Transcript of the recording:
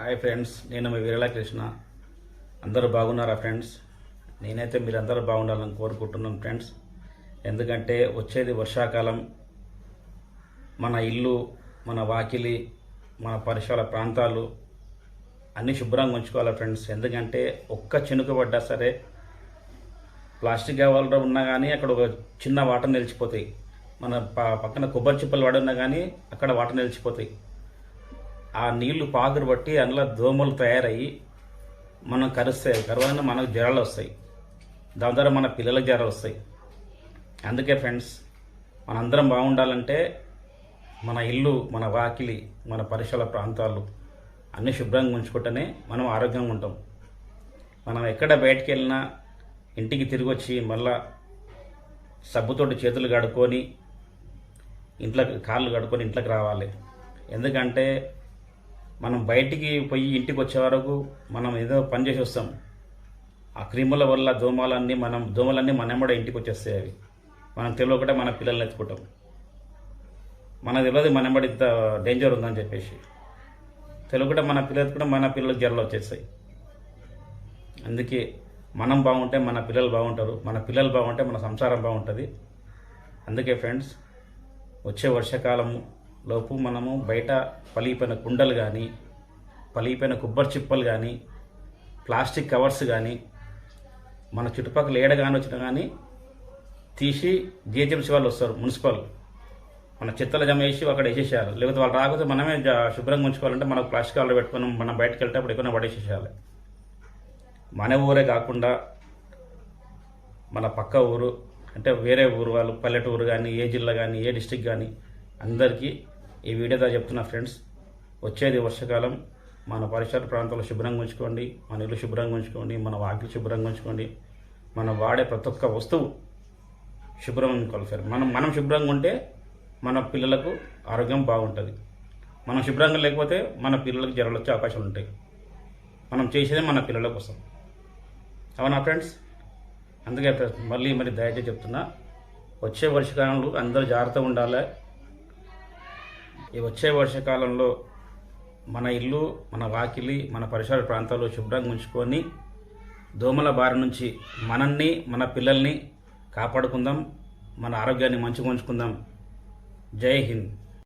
Hi friends నేను మీ వీరలా కృష్ణ. అందరూ బాగున్నారా ఫ్రెండ్స్ నేనైతే మీరందరూ బాగుండాలని కోరుకుంటున్నాను ఫ్రెండ్స్ ఎందుకంటే వచ్చేది వర్షాకాలం. మన ఇల్లు మన వాకిలి మన పరిసర ప్రాంతాలు అన్నీ శుభ్రంగా ఉంచుకోవాలి ఫ్రెండ్స్ ఎందుకంటే ఒక్క చినుకు పడ్డా సరే ప్లాస్టిక్ కవర్లో ఉన్నా కానీ అక్కడ ఒక చిన్న వాటర్ నిలిచిపోతాయి. మన ప- పక్కన కొబ్బరి చిప్పలు పడున్నా కానీ అక్కడ వాటర్ నిలిచిపోతాయి. ఆ నీళ్ళు పాదురు బట్టి అందులో దోమలు తయారయ్యి మనం కరుస్తాయి. కరువైన మనకు జ్వరాలు వస్తాయి. దాని ద్వారా మన పిల్లలకు జ్వరాలు వస్తాయి. అందుకే ఫ్రెండ్స్ మనందరం బాగుండాలంటే మన ఇల్లు మన వాకిలి మన పరిసర ప్రాంతాలు అన్నీ శుభ్రంగా ఉంచుకుంటేనే మనం ఆరోగ్యంగా ఉంటాం. మనం ఎక్కడ బయటికి వెళ్ళినా ఇంటికి తిరిగి వచ్చి మళ్ళా సబ్బుతోటి చేతులు కడుక్కొని ఇంట్లో కాళ్ళు కడుక్కొని ఇంట్లోకి రావాలి. ఎందుకంటే మనం బయటికి పోయి ఇంటికి వచ్చే వరకు మనం ఏదో పని చేసి వస్తాం. ఆ క్రిముల వల్ల దోమలన్నీ మనం దోమలన్నీ మనం కూడా ఇంటికి వచ్చేస్తాయి అవి. మనం తెలియకుండా మన పిల్లల్ని ఎత్తుకుంటాం. మనకు తెలియదు మనం కూడా ఇంత డేంజర్ ఉందని చెప్పేసి. తెలియకుండా మన పిల్లలు ఎత్తుకుంటే మన పిల్లలకు జ్వరాలు వచ్చేస్తాయి. అందుకే మనం బాగుంటే మన పిల్లలు బాగుంటారు మన పిల్లలు బాగుంటే మన సంసారం బాగుంటుంది. అందుకే ఫ్రెండ్స్ వచ్చే వర్షాకాలము లోపు మనము బయట పలిగిపోయిన కుండలు కానీ పలిగిపోయిన కొబ్బరి చిప్పలు కానీ ప్లాస్టిక్ కవర్స్ కానీ మన చుట్టుపక్కల ఏడ కానీ వచ్చినా కానీ తీసి జిహెచ్ఎంసీ వాళ్ళు వస్తారు మున్సిపల్. మన చెత్తలు జమ చేసి అక్కడ వేసేసేయాలి. లేకపోతే వాళ్ళు రాకపోతే మనమే శుభ్రంగా ఉంచుకోవాలంటే మనకు ప్లాస్టిక్ కవర్లు పెట్టుకుని మనం బయటకు వెళ్ళేటప్పుడు ఎక్కువ పడేసేసేయాలి. మన ఊరే కాకుండా మన పక్క ఊరు అంటే వేరే ఊరు వాళ్ళు పల్లెటూరు కానీ ఏ జిల్లా కానీ ఏ డిస్టిక్ కానీ అందరికీ ఈ వీడియో ద్వారా చెప్తున్నా ఫ్రెండ్స్ వచ్చేది వర్షాకాలం మన పరిసర ప్రాంతాల్లో శుభ్రంగా ఉంచుకోండి మన ఇల్లు శుభ్రంగా ఉంచుకోండి మన వాకిలి శుభ్రంగా ఉంచుకోండి మనం వాడే ప్రతి ఒక్క వస్తువు శుభ్రంగా ఉంచుకోవాలి సార్ మనం మనం శుభ్రంగా ఉంటే మన పిల్లలకు ఆరోగ్యం బాగుంటుంది. మనం శుభ్రంగా లేకపోతే మన పిల్లలకు జ్వరాలు వచ్చే అవకాశాలు ఉంటాయి. మనం చేసేదే మన పిల్లల కోసం. అవునా ఫ్రెండ్స్? అందుకే మళ్ళీ మరి దయచేసి చెప్తున్నా వచ్చే వర్షకాలంలో అందరూ జాగ్రత్తగా ఉండాలి. ఈ వచ్చే వర్షాకాలంలో మన ఇల్లు మన వాకిలి మన పరిసర ప్రాంతాలు శుభ్రంగా ఉంచుకొని దోమల బారి నుంచి మనల్ని మన పిల్లల్ని కాపాడుకుందాం మన ఆరోగ్యాన్ని మంచిగా ఉంచుకుందాం. జై హింద్.